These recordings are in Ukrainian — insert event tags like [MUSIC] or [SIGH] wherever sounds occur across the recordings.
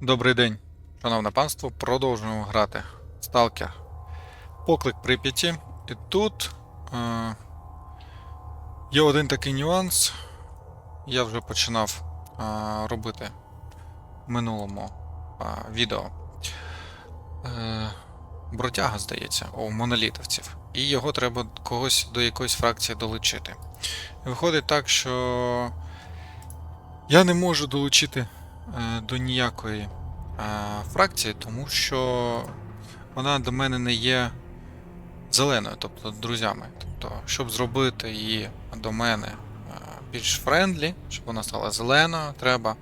Добрий день, шановне панство. Продовжуємо грати Сталкер. Поклик Прип'яті. І тут е, є один такий нюанс. Я вже починав е, робити в минулому е, відео. Е, бродяга, здається, у монолітовців. І його треба когось до якоїсь фракції долучити. Виходить так, що я не можу долучити до ніякої е, фракції, тому що вона до мене не є зеленою, тобто друзями. Тобто, щоб зробити її до мене е, більш френдлі, щоб вона стала зеленою, треба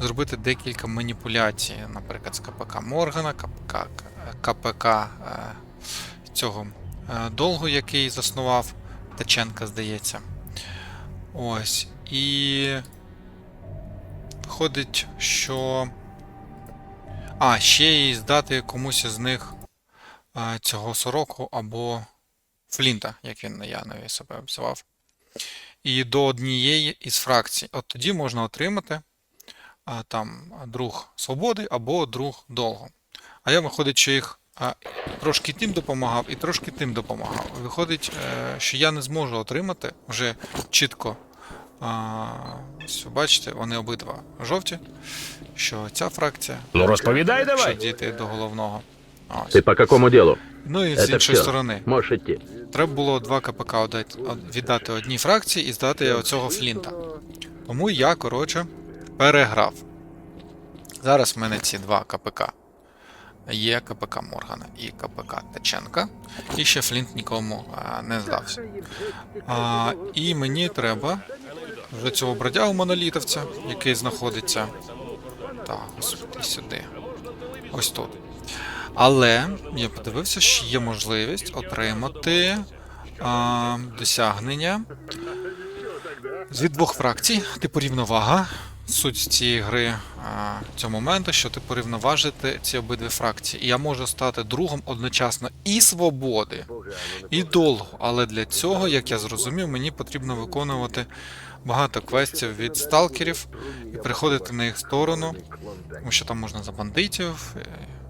зробити декілька маніпуляцій, наприклад, з КПК Моргана, КПК, КПК е, цього е, долгу, який заснував Таченка, здається. Ось. І Виходить, що. А, ще і здати комусь із них а, цього сороку або Флінта, як він на Янові себе обзивав. І до однієї із фракцій. От тоді можна отримати а, там друг свободи або друг долгу. А я виходить, що їх а, трошки тим допомагав і трошки тим допомагав. Виходить, е, що я не зможу отримати вже чітко а, ви бачите, вони обидва жовті. Що ця фракція, Ну розповідай якщо давай. дійти до головного. Ось. Ты по какому делу? Ну і з іншої все. сторони. Можешь идти. Треба було два КПК віддати, віддати одній фракції і здати оцього Флінта. Тому я, коротше, переграв. Зараз в мене ці два КПК. Є КПК Моргана і КПК Таченка. І ще Флінт нікому а, не здався. А, і мені треба вже цього бродягу монолітовця, який знаходиться. Так, господи, сюди. Ось тут. Але я подивився, що є можливість отримати а, досягнення від двох фракцій, типу рівновага. Суть цієї гри а, цього моменту, що типу рівноважити ці обидві фракції. І я можу стати другом одночасно і свободи, і долгу. Але для цього, як я зрозумів, мені потрібно виконувати багато квестів від сталкерів і приходити на їх сторону, тому що там можна за бандитів е,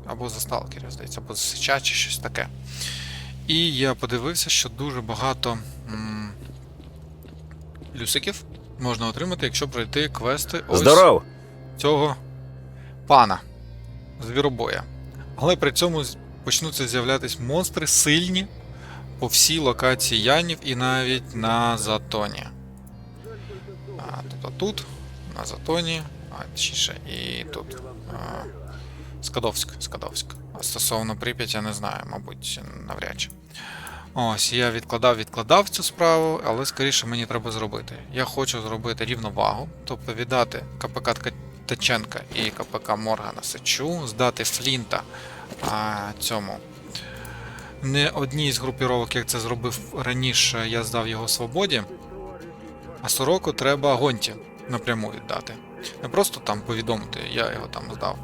або за сталкерів, здається, або за сича чи щось таке. І я подивився, що дуже багато м, плюсиків можна отримати, якщо пройти квести ось Здоров. цього пана звіробоя. Але при цьому почнуться з'являтись монстри сильні по всій локації Янів і навіть на Затоні. Тобто тут, на Затоні, а точніше і тут. Скадовськ, Скадовськ. А стосовно Прип'ять, я не знаю, мабуть, навряд чи. Ось, я відкладав, відкладав цю справу, але скоріше мені треба зробити. Я хочу зробити рівновагу, тобто віддати КПК Таченка і КПК Моргана Сечу, здати Флінта а, цьому. Не одній з групіровок, як це зробив раніше, я здав його свободі. А сороку треба гонті напряму віддати. Не просто там повідомити, я його там здав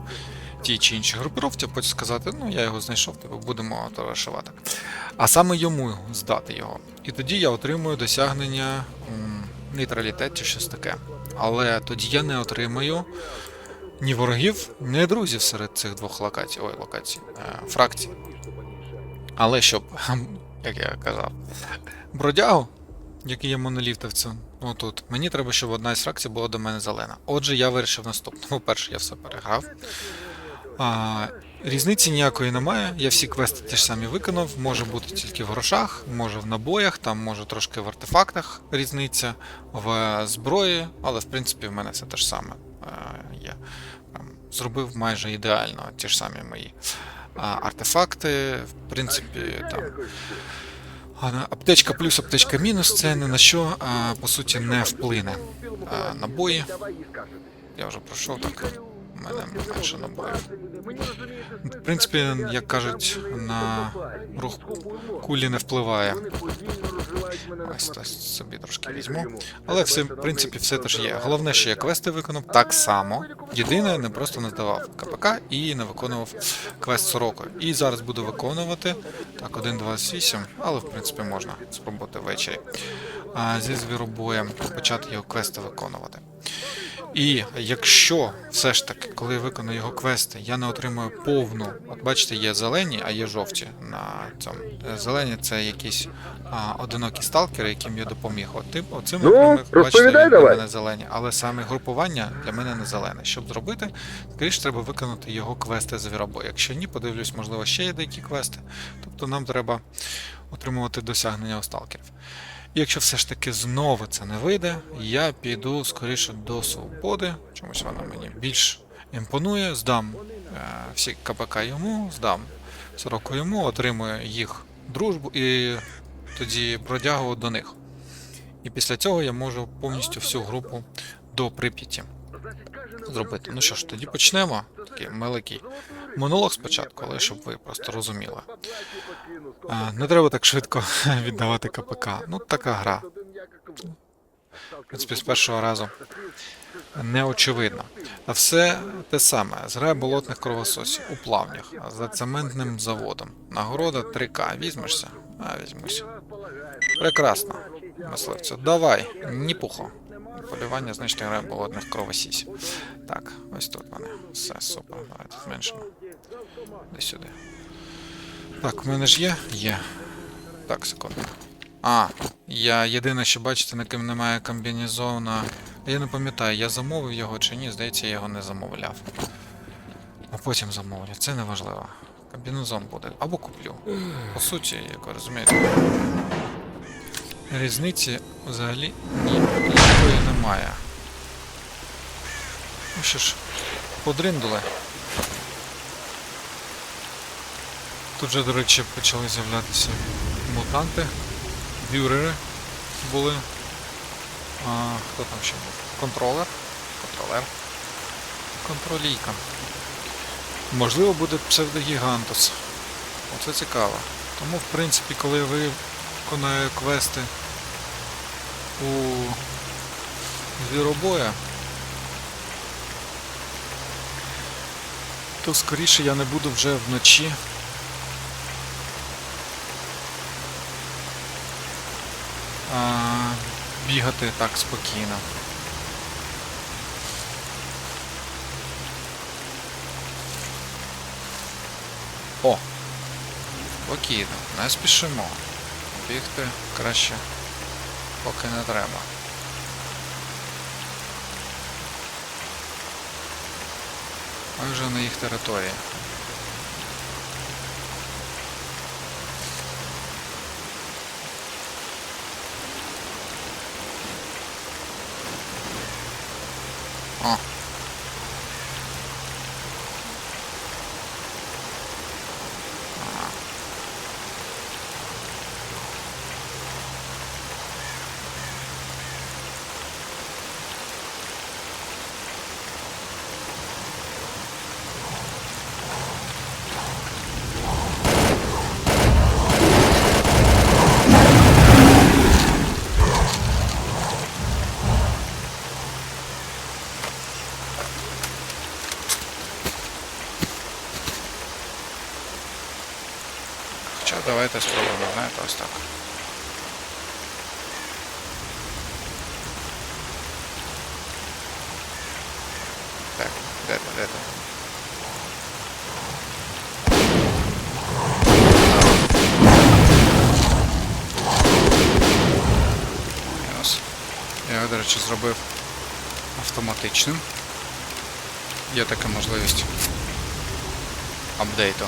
тій чи іншій групіровці, потім сказати, ну я його знайшов, типу, будемо товаришувати. А саме йому здати його. І тоді я отримую досягнення нейтралітет чи щось таке. Але тоді я не отримаю ні ворогів, ні друзів серед цих двох локацій, ой, локацій, е, фракцій. Але щоб, [LAUGHS] як я казав, бродягу, який є монолітовцем, ну тут, мені треба, щоб одна із фракцій була до мене зелена. Отже, я вирішив наступне. По-перше, я все переграв. А, різниці ніякої немає. Я всі квести ті ж самі виконав. Може бути тільки в грошах, може в набоях, там може трошки в артефактах різниця, в зброї, але в принципі в мене все те ж саме е, є. Зробив майже ідеально ті ж самі мої артефакти. В принципі, там. Аптечка плюс, аптечка мінус, це ні на що а, по суті не вплине. А, набої. Я вже пройшов так. У мене менше набоїв. В принципі, як кажуть, на рух кулі не впливає. Ось то собі трошки візьму. Але все, в принципі, все теж є. Головне, що я квести виконав так само. Єдине, не просто не здавав КПК і не виконував квест сорока. І зараз буду виконувати. Так, 1.28, але в принципі можна спробувати ввечері. А, зі звіробоєм почати його квести виконувати. І якщо все ж таки, коли я виконую його квести, я не отримую повну. От бачите, є зелені, а є жовті на цьому. Е, Зелені це якісь а, одинокі сталкери, яким я допоміг. От тим, оцим Ну, бачите, він для мене зелені, але саме групування для мене не зелене. Щоб зробити, скоріше треба виконати його квести з звіробой. Якщо ні, подивлюсь, можливо, ще є деякі квести. Тобто нам треба отримувати досягнення у сталкерів. Якщо все ж таки знову це не вийде, я піду скоріше до свободи. Чомусь вона мені більш імпонує. Здам е, всі КПК йому, здам сороку йому, отримую їх дружбу і тоді продягу до них. І після цього я можу повністю всю групу до Прип'яті зробити. Ну що ж, тоді почнемо. Такий маленький монолог спочатку, але щоб ви просто розуміли. Не треба так швидко [LAUGHS] віддавати КПК. Ну, така гра. В принципі, з першого разу не очевидно. А все те саме. Зграя болотних кровососів у плавнях за цементним заводом. Нагорода 3К. Візьмешся? А, візьмуся. Прекрасно. Мисливцю. Давай, ні пухо. Полювання значно грає болотних кровосісів. Так, ось тут вони. Все, супер. Давайте зменшимо. Десь сюди. Так, в мене ж є? Є. Так, секунду. А, я єдине, що бачите, на ким немає комбінезона. Я не пам'ятаю, я замовив його чи ні, здається, я його не замовляв. А потім замовлю, це не важливо. Комбінезон буде. Або куплю. По суті, як ви розумієте. Різниці взагалі ніякої немає. Ну що ж, подриндули. Тут же, до речі, почали з'являтися мутанти, бюрери були. А, хто там ще був? Контролер. Контролер. Контролійка. Можливо, буде псевдогігантус. Оце цікаво. Тому, в принципі, коли я виконаю квести у звіробоя, то скоріше я не буду вже вночі а, бігати так спокійно. О! Спокійно, не спішимо. Бігти краще поки не треба. Ми вже на їх території. О. Ага. Давайте спробуємо, знаєте, ось так. Так, де ти, де? Мінус. Я до речі, зробив автоматичним. Є така можливість апдейту.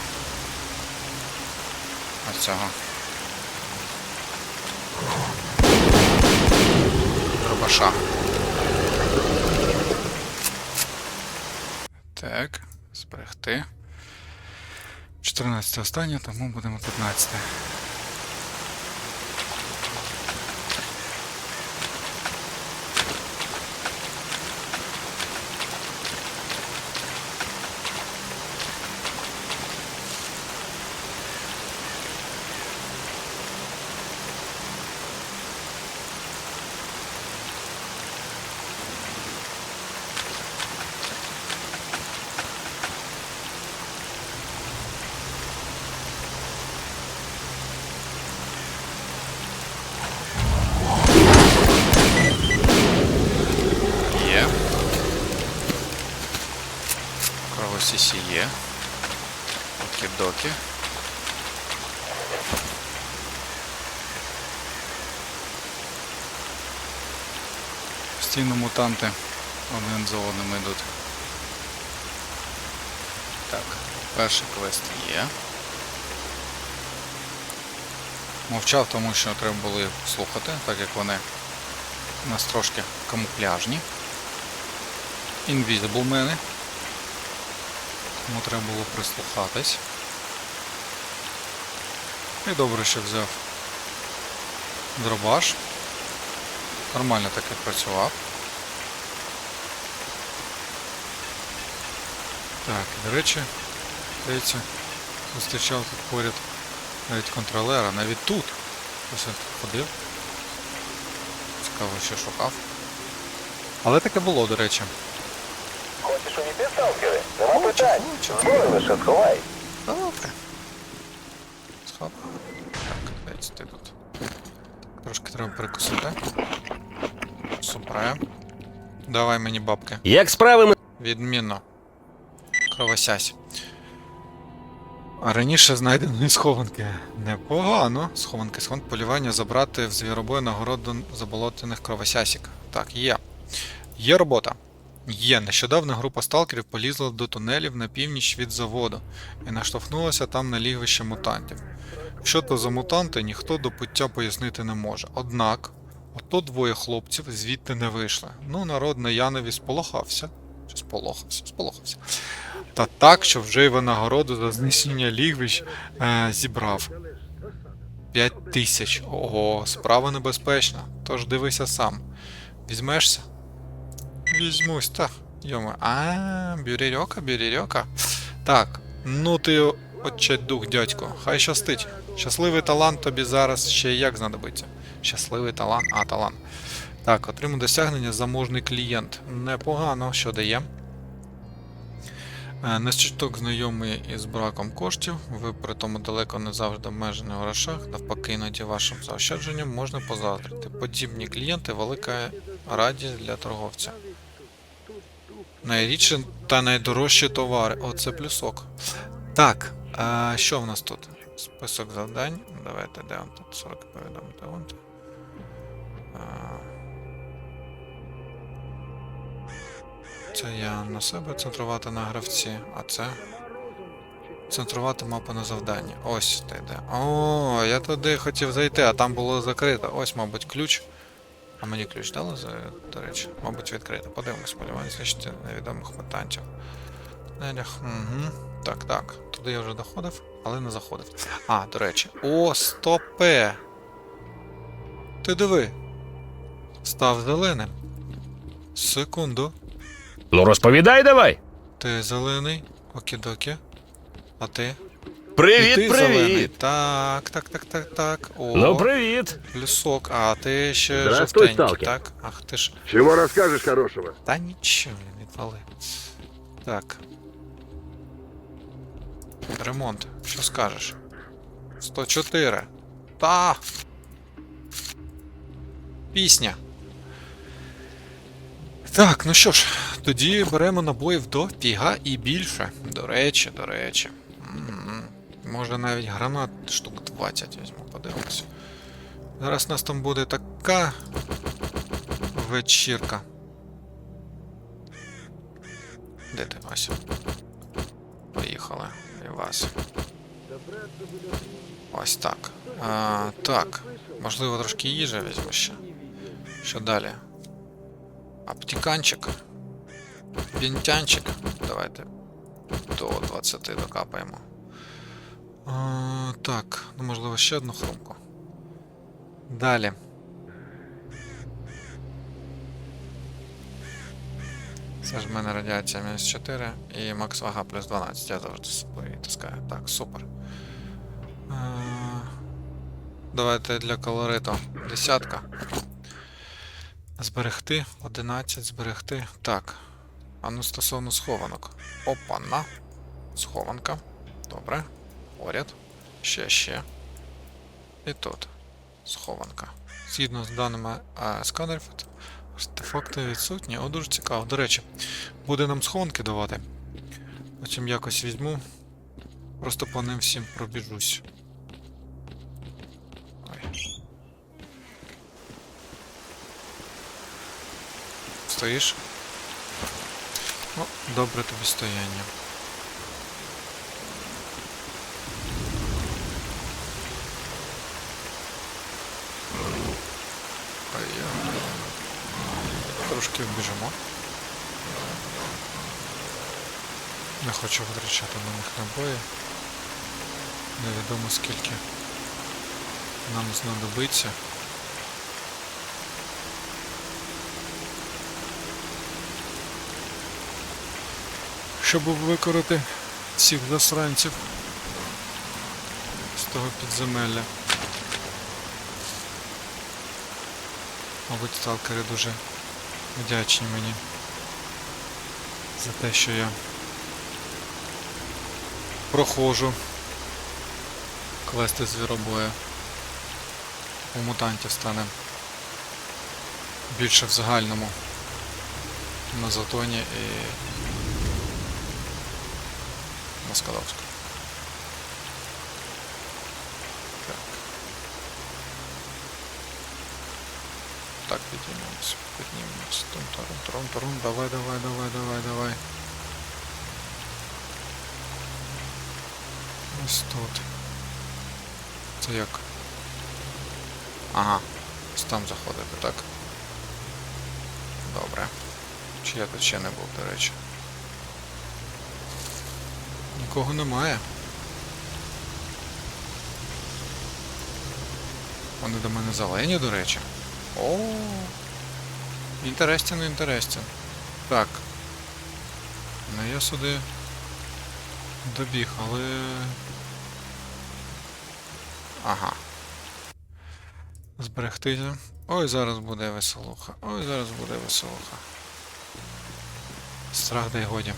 Ось цього. Дробаша. Так, зберегти. 14 останнє, тому будемо 15. Окі-докі. Постійно мутанти один йдуть. Так, перший квест є. Мовчав, тому що треба було їх слухати, так як вони у нас трошки камуфляжні. Invisible мени. Тому треба було прислухатись. І добре, що взяв дробаш. Нормально таки працював. Так, до речі, здається, зустрічав тут поряд навіть контролера, навіть тут. Ось він ходив. Цікаво, що шукав. Але таке було, до речі. Хочеш увійти, сталкери? Нема питань. Зброю лише сховай. Добре. Ти тут. Трошки треба перекусити. Супре. Давай мені бабки. Як справи ми? Відмінно. Кровосясь. А раніше знайденої схованки. Непогано. Схованки, схованки полювання забрати в звіробой нагороду заболотених кровосясік. Так, є. Є робота. Є. Нещодавно група сталкерів полізла до тунелів на північ від заводу і наштовхнулася там на лігвище мутантів. Що то за мутанти, ніхто до пуття пояснити не може. Однак, ото двоє хлопців звідти не вийшли. Ну, народ на Янові сполохався. Чи сполохався? Сполохався. Та так, що вже й винагороду за знищення лігвищ е, зібрав. П'ять тисяч. Ого, справа небезпечна. Тож дивися сам. Візьмешся? Візьмусь, так. Йома. А, бюрерьока, бюрерьока. Так, ну ти отче дух, дядько. Хай щастить. Щасливий талант тобі зараз ще як знадобиться. Щасливий талант, а талант. Так, отримав досягнення заможний клієнт. Непогано, що дає. Е, Не чуток знайомий із браком коштів, ви при тому далеко не завжди обмежені у грошах, навпаки, іноді вашим заощадженням можна позаздрити. Подібні клієнти велика радість для торговця. Найрідші та найдорожчі товари. Оце плюсок. Так, а що в нас тут? Список завдань. Давайте, де он тут 40 повідомлень. Де тут? Це я на себе центрувати на гравці, а це. Центрувати мапу на завданні. Ось ти йде. О, я туди хотів зайти, а там було закрито. Ось, мабуть, ключ. А мені ключ дали, за, до речі. Мабуть, відкрито. Подивимось, полювання знищити невідомих мутантів. Угу. Так, так. Туди я вже доходив, але не заходив. А, до речі. О, стопе! Ти диви. Став зеленим. Секунду. Ну розповідай давай. Ти зелений. Окідокі. А ти? Привіт, ти зелений. Так, так, так, так, так. О, Ну привіт. плюсок. А ти ще Здравствуй, жовтенький, сталкер. так? Ах ти ж. Чего расскажешь хорошего? Та нічого, не відвали. Так. Ремонт. Що скажеш? 104. Та. Пісня. Так, ну що ж, тоді беремо набоїв до піга і більше. До речі, до речі. М, Може навіть гранат штук 20 візьму, подивимось. Зараз у нас там буде така вечірка. Де ти, Вася? Поїхали. І вас. Ось так. А, так. Можливо, трошки їжі візьму ще. Що далі? Аптіканчик. Бінтянчик. Давайте до 20 докапаємо. Так, ну можливо ще одну хрумку. Далі. Це ж в мене радіація мінус 4 і макс вага плюс 12. Я завжди собою таскаю. Так, супер. Е, Давайте для колориту десятка. Зберегти. 11, зберегти. Так. А ну стосовно схованок. Опа-на. Схованка. Добре. Поряд. Ще, ще. І тут. Схованка. Згідно з даними сканерів, артефакти відсутні. О, дуже цікаво. До речі, буде нам схованки давати. Потім якось візьму. Просто по ним всім пробіжусь. Ой. Стоїш? Ну, добре тобі стояння. А я трошки вбіжимо. Не хочу витрачати на них набої. Невідомо скільки нам знадобиться. Щоб викорити цих засранців з того підземелля. Мабуть, сталкери дуже вдячні мені за те, що я проходжу квести звіробоя. У мутантів стане більше в загальному на Затоні і на Скадовську. Так, підіймемося, піднімемося. Тум, тарум, тарум, тарум, давай, давай, давай, давай, давай. Ось тут. Це як? Ага. Ось там заходити, так? Добре. Чи я тут ще не був, до речі? Нікого немає. Вони до мене зелені, до речі. О. Інтерестен, інтерестен. Так. Ну я сюди добіг, але. Ага. Зберегтися. Ой, зараз буде веселуха. Ой, зараз буде веселуха. Страх дай годі.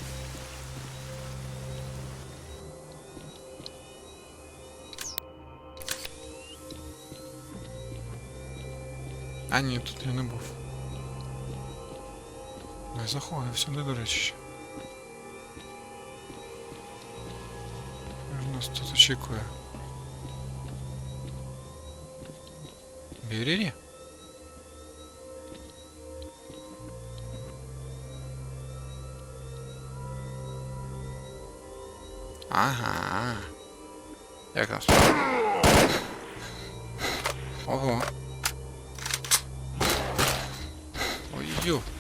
А ні, тут я не був. Не заходив сюди, до речі. ще. Що ж нас тут очікує? Бірірі? Ага. Як там справа? Ого. you.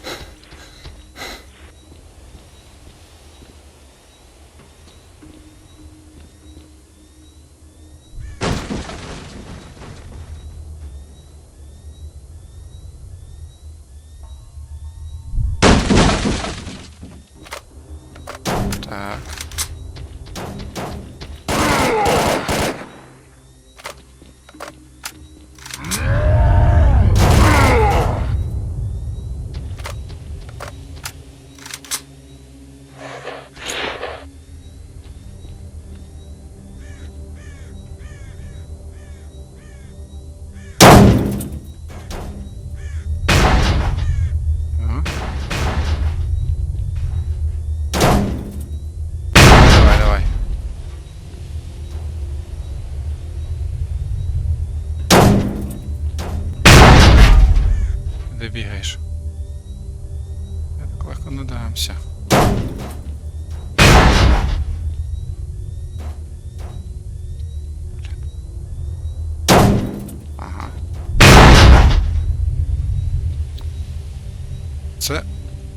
Це.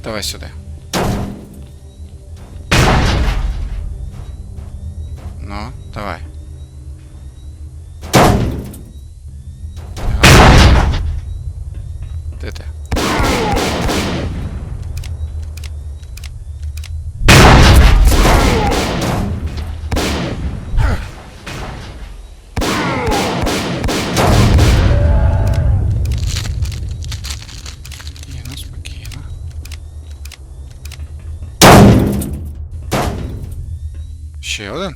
Давай сюди. Ну, давай. Ага. Де ти? Спокійно, спокійно. Ще один?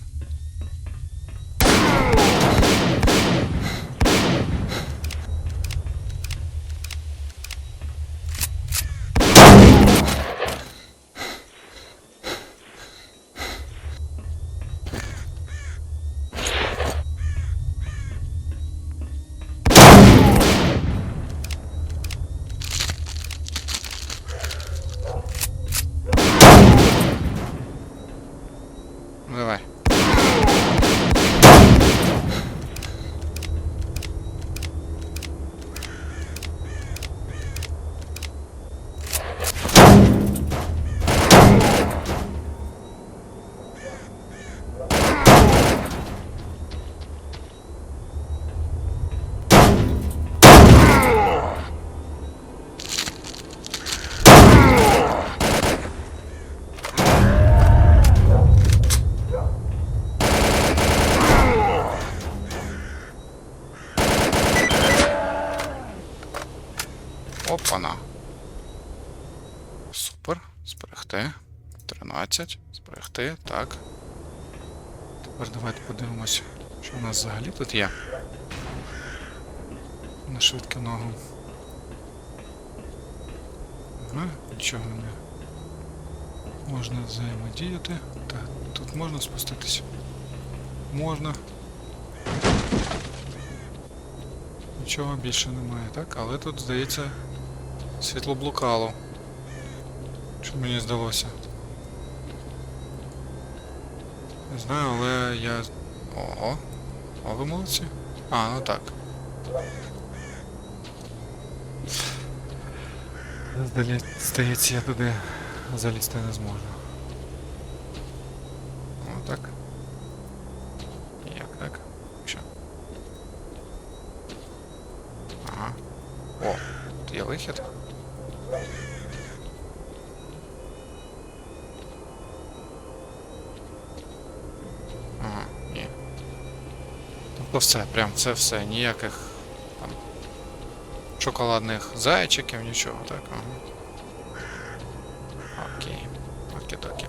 Давай. Опана. Супер. Зберегти. 13. Зберегти. Так. Тепер давайте подивимося, що у нас взагалі тут є. На швидку ногу. Ага, нічого не можна взаємодіяти. Так, тут можна спуститися. Можна. Нічого більше немає, так? Але тут, здається, світло блукало. Що мені здалося? Не знаю, але я. Ого. О, ви молодці. А, ну так. Здається, я туди залізти не зможу. О, так. Як так? Що? Ага. О, тут є вихід. Ага, ні. Все, прям це все, ніяких там шоколадних зайчиків, нічого, так? Окей. Окей-докі.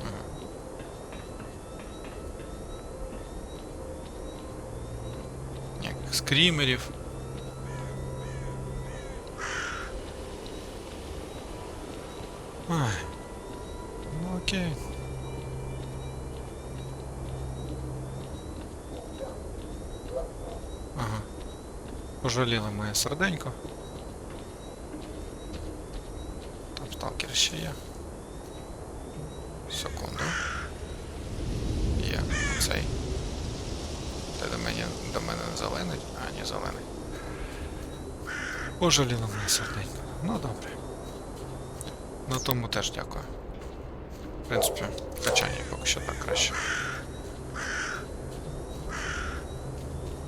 Мгм. Ніяких скрімерів. Ну окей. Пожаліли моє серденько. Там сталкер ще є. Секунду. Є цей. Ти до мене, до мене не зелений? А, ні, зелений. Пожаліло моє серденько. Ну добре. На тому теж дякую. В принципі, ні, поки що так краще.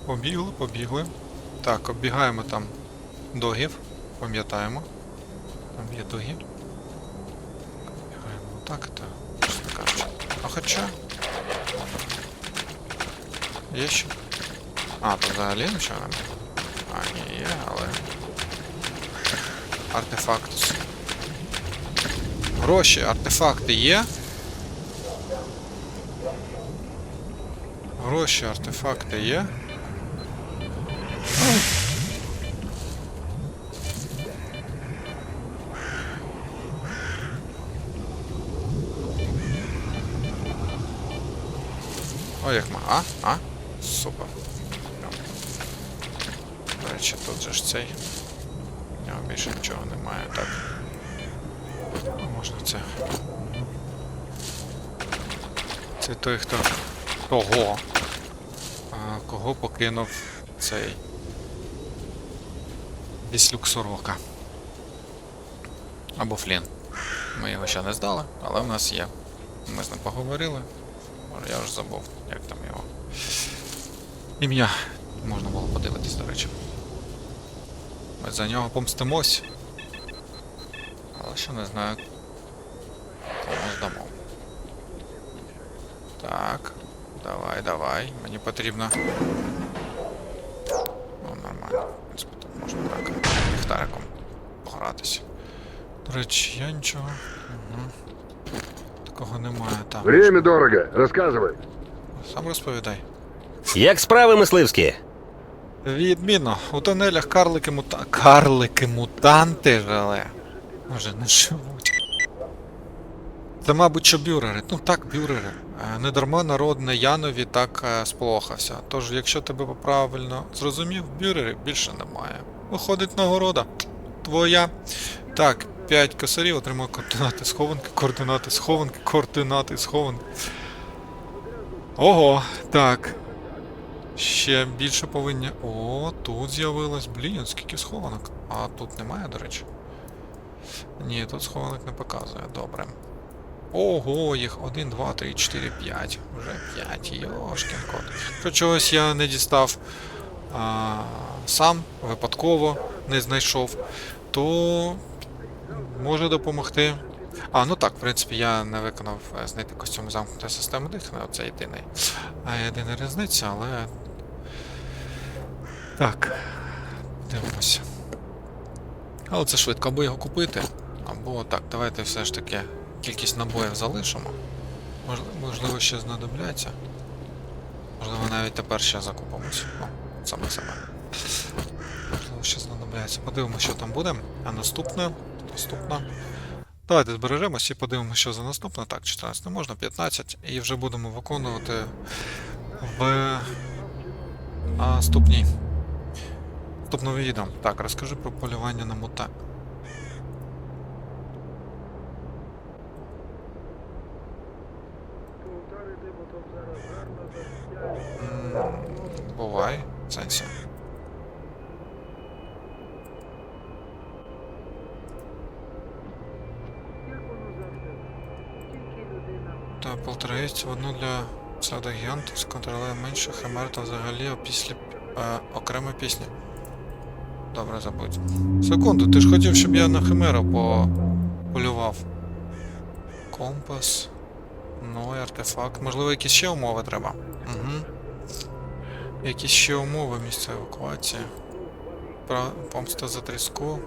Побігли, побігли. Так, оббігаємо там догів. Пам'ятаємо. Там є доги. Оббігаємо отак, кажучи. А хоча. Є ще. А, тут взагалі нічого немає. А, ні, є, але. Артефакт. Гроші, артефакти є. Гроші, артефакти є. О, як ма. А? А? Супер. До речі, тут же ж цей. У нього більше нічого немає, так. Можна це. Це той, хто. Того. А, кого покинув цей. Віслюк Сорока. Або Флін. Ми його ще не здали, але в нас є. Ми з ним поговорили. Я вже забув, як там його. Ім'я. Можна було подивитись, до речі. Ми за нього помстимось. Але ще не знаю. Кому здамо. Так. Давай, давай. Мені потрібно. Ну, нормально. В принципі, тут можна так. Ліхтариком погратися. До речі, я нічого. Угу. Такого немає там. Время дорого. Рассказывай. Сам розповідай. Як справи мисливські? Відмінно, у тунелях карлики мута... Карлики мутанти жили. Може, не живуть. Це, мабуть, що бюрери. Ну так, бюрери. Е, Не народ на Янові так е, сполохався. Тож, якщо тебе правильно зрозумів, бюрерів більше немає. Виходить нагорода. Твоя. Так, 5 косарів, отримав координати схованки, координати схованки, координати схованки. Ого, так. Ще більше повинні. О, тут з'явилось. Блін, скільки схованок. А тут немає, до речі. Ні, тут схованок не показує. Добре. Ого, їх 1, 2, 3, 4, 5. Вже 5. Йошкін кот. Що чогось я не дістав а, сам, випадково не знайшов, то може допомогти. А, ну так, в принципі, я не виконав е, знайти костюм замкнутої системи дихання, це єдиний. А єдина різниця, але. Так. Дивимося. Але це швидко, або його купити, або так, давайте все ж таки кількість набоїв залишимо. Можливо, ще знадобляться. Можливо, навіть тепер ще закупимось. Ну, саме себе. Можливо, ще знадобляться. Подивимося, що там буде. А наступне. Наступна. Давайте збережемось і подивимося, що за наступне. Так, 14 не можна, 15. І вже будемо виконувати в наступній. Наступному відео. Так, розкажи про полювання на мута. Бувай, сенсі. Та полтергейст в одну для псевдогігантів сконтролює менше химер та взагалі опісля е, окрема пісня. Добре, забудь. Секунду, ти ж хотів, щоб я на химеру по... полював. Компас. Ну, і артефакт. Можливо, якісь ще умови треба. Угу. Якісь ще умови місця евакуації. Помста за тріску.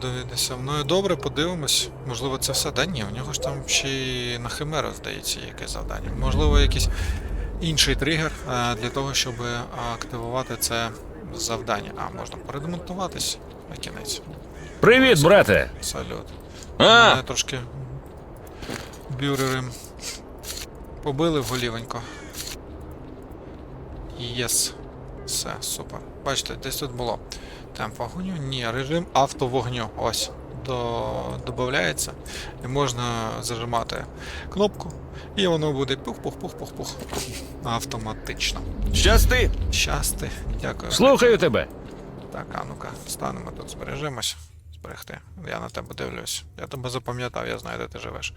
Довідися мною. Добре, подивимось. Можливо, це все. Да ні, у нього ж там ще й на химеру, здається, якесь завдання. Можливо, якийсь інший тригер е, для того, щоб активувати це завдання. А, можна передемонтуватись на кінець. Привіт, брате. Салют. А, Мене трошки бюрери побили голівенько. Єс. Все, супер. Бачите, десь тут було. Темп вогню? Ні, режим автовогню. Ось. До... Додається. І можна зажимати кнопку. І воно буде пух-пух-пух-пух-пух. Автоматично. щасти. Щасти. Дякую. Слухаю тебе. Так, а ну-ка, станемо тут, збережемось. Зберегти. Я на тебе дивлюсь. Я тебе запам'ятав, я знаю, де ти живеш.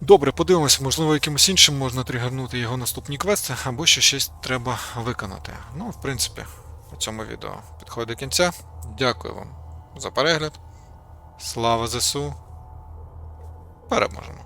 Добре, подивимося, можливо, якимось іншим можна тригернути його наступні квести, або ще щось треба виконати. Ну, в принципі, цьому відео підходить до кінця. Дякую вам за перегляд. Слава ЗСУ. Переможемо.